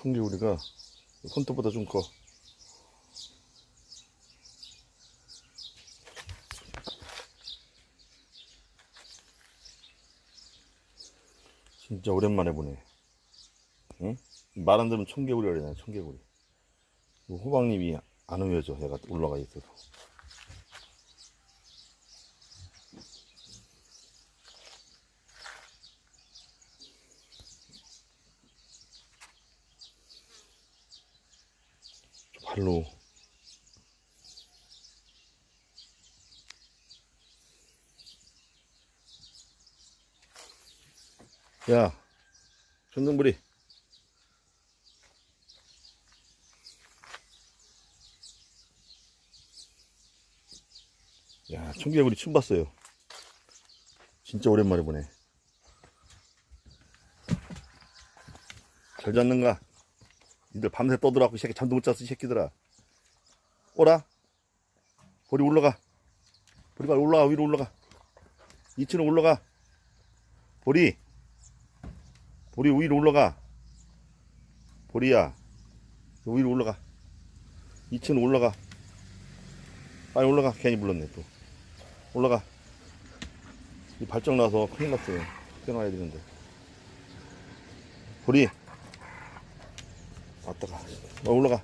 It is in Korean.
청개구리가 손톱보다 좀 커. 진짜 오랜만에 보네. 응? 말 안 들으면 청개구리가 그러잖아, 청개구리. 이 호박잎이 안 으여져, 얘가 올라가 있어서. 저 발로. 야, 전등부리. 야, 청개구리 처음 봤어요. 진짜 오랜만에 보네. 잘 잤는가? 니들 밤새 떠들어갖고 이 새끼 잠도 못 잤어, 이 새끼들아. 오라. 보리 올라가. 보리 빨리 올라가, 위로 올라가. 2층으로 올라가. 보리. 보리 위로 올라가. 보리야. 너 위로 올라가. 2층으로 올라가. 빨리 올라가. 괜히 불렀네, 또. 올라가. 이 발정 나서 큰일 났어요. 깨놔야 되는데. 보리. 왔다가. 너 올라가.